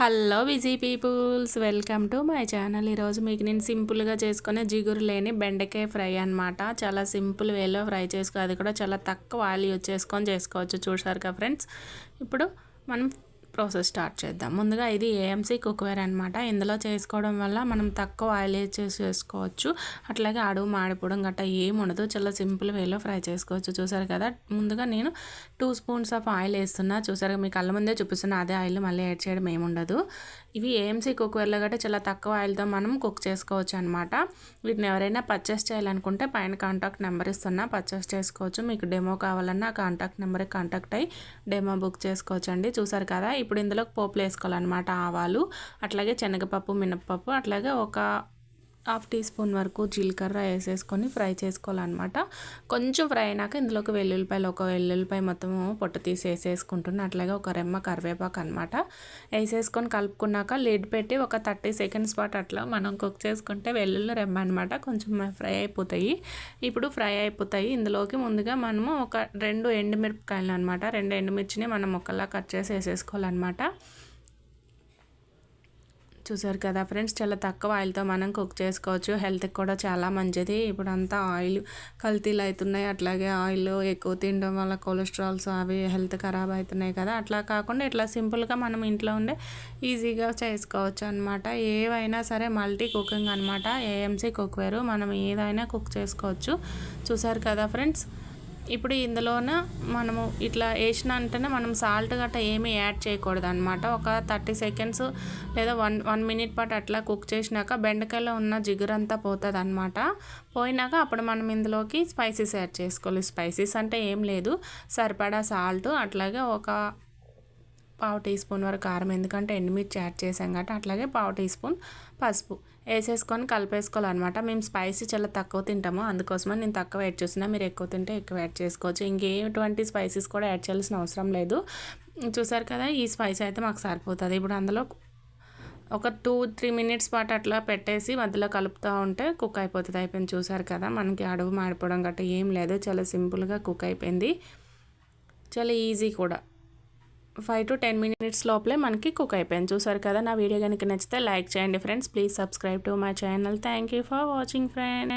Hello విజీ peoples welcome to my channel. ఈరోజు మీకు నేను సింపుల్గా చేసుకునే జిగురు లేని బెండకాయ ఫ్రై అనమాట చాలా సింపుల్ వేలో ఫ్రై చేసుకో అది కూడా చాలా తక్కువ ఆయిల్ యూజ్ చేసుకొని చేసుకోవచ్చు. చూసారుగా కదా ఫ్రెండ్స్? ఇప్పుడు మనం ప్రాసెస్ స్టార్ట్ చేద్దాం. ముందుగా ఇది ఏఎంసీ కుక్వేర్ అనమాట ఇందులో చేసుకోవడం వల్ల మనం తక్కువ ఆయిల్ చేసి చేసుకోవచ్చు. అట్లాగే అడుగు మాడిపోవడం గట్రా ఏం ఉండదు. చాలా సింపుల్ వేలో ఫ్రై చేసుకోవచ్చు. చూసారు కదా? ముందుగా నేను టూ స్పూన్స్ ఆఫ్ ఆయిల్ వేస్తున్నా. చూసారు మీ కళ్ళ ముందే చూపిస్తున్నా. అదే ఆయిల్ మళ్ళీ యాడ్ చేయడం ఏముండదు ఇవి ఏఎంసీ కుక్వేర్లో గట్రా చాలా తక్కువ ఆయిల్తో మనం కుక్ చేసుకోవచ్చు అనమాట వీటిని ఎవరైనా పర్చేస్ చేయాలనుకుంటే పైన కాంటాక్ట్ నెంబర్ ఇస్తున్నా. పర్చేస్ చేసుకోవచ్చు. మీకు డెమో కావాలన్నా కాంటాక్ట్ నెంబర్కి కాంటాక్ట్ అయ్యి డెమో బుక్ చేసుకోవచ్చు అండి చూసారు కదా? ఇప్పుడు ఇందులో పోపులు వేసుకోవాలన్నమాట ఆవాలు అట్లాగే శనగపప్పు మినప్పప్పు అట్లాగే ఒక హాఫ్ టీ స్పూన్ వరకు జీలకర్ర వేసేసుకొని ఫ్రై చేసుకోవాలన్నమాట. కొంచెం ఫ్రై అయినాక ఇందులోకి వెల్లుల్లిపాయలు ఒక వెల్లుల్లిపాయ మొత్తం పొట్టు తీసి వేసేసుకుంటున్నాను అట్లాగే ఒక రెమ్మ కరివేపాకు అనమాట వేసేసుకొని కలుపుకున్నాక లిడ్ పెట్టి ఒక థర్టీ సెకండ్స్ పాటు అట్లా మనం కుక్ చేసుకుంటే వెల్లుల్లి రెమ్మ అనమాట కొంచెం ఫ్రై అయిపోతాయి. ఇప్పుడు ఫ్రై అయిపోతాయి. ఇందులోకి ముందుగా మనము ఒక రెండు ఎండుమిరపకాయలు అనమాట రెండు ఎండుమిర్చిని మనం ఒకలా కట్ చేసి వేసేసుకోవాలన్నమాట. చూసారు కదా ఫ్రెండ్స్ చాలా తక్కువ ఆయిల్తో మనం కుక్ చేసుకోవచ్చు. హెల్త్కి కూడా చాలా మంచిది. ఇప్పుడు అంతా ఆయిల్ కల్తీలు అవుతున్నాయి అట్లాగే ఆయిల్ ఎక్కువ తినడం వల్ల కొలెస్ట్రాల్స్ అవి హెల్త్ ఖరాబ్ అవుతున్నాయి కదా. అట్లా కాకుండా ఇట్లా సింపుల్గా మనం ఇంట్లో ఉండే ఈజీగా చేసుకోవచ్చు అనమాట ఏవైనా సరే మల్టీ కుకింగ్ అనమాట ఏఎంసీ కుక్వేరు మనం ఏదైనా కుక్ చేసుకోవచ్చు. చూసారు కదా ఫ్రెండ్స్? ఇప్పుడు ఇందులోన మనము ఇట్లా వేసిన అంటేనే మనం సాల్ట్ గట్ట ఏమీ యాడ్ చేయకూడదు అనమాట ఒక థర్టీ సెకండ్స్ లేదా వన్ వన్ మినిట్ పాటు అట్లా కుక్ చేసినాక బెండకాయలో ఉన్న జిగురంతా పోతుంది అనమాట పోయినాక అప్పుడు మనం ఇందులోకి స్పైసెస్ యాడ్ చేసుకోవాలి. స్పైసెస్ అంటే ఏం లేదు. సరిపడా సాల్ట్ అట్లాగే ఒక పావు టీ స్పూన్ వరకు కారం ఎందుకంటే ఎండుమిర్చి యాడ్ చేసాం కాబట్టి అట్లాగే పావు టీ స్పూన్ పసుపు. వేసేసుకొని కలిపేసుకోవాలన్నమాట. మేము స్పైసీ చాలా తక్కువ తింటాము. అందుకోసమని నేను తక్కువ యాడ్ చేస్తున్నా. మీరు ఎక్కువ తింటే ఎక్కువ యాడ్ చేసుకోవచ్చు. ఇంకేటువంటి స్పైసెస్ కూడా యాడ్ చేయాల్సిన అవసరం లేదు. చూసారు కదా ఈ స్పైస్ అయితే మాకు సరిపోతుంది. ఇప్పుడు అందులో ఒక టూ త్రీ మినిట్స్ పాటు అట్లా పెట్టేసి మధ్యలో కలుపుతూ ఉంటే కుక్ అయిపోతుంది. అయిపోయింది. చూసారు కదా మనకి అడుగు మాడిపోవడం గట్రా ఏం లేదు. చాలా సింపుల్గా కుక్ అయిపోయింది. చాలా ఈజీ కూడా. ఫైవ్ టు టెన్ మినిట్స్ లోపలే మనకి కుక్ అయిపోయింది. చూసారు కదా నా వీడియో కనుక నచ్చితే లైక్ చేయండి friends please subscribe to my channel thank you for watching friend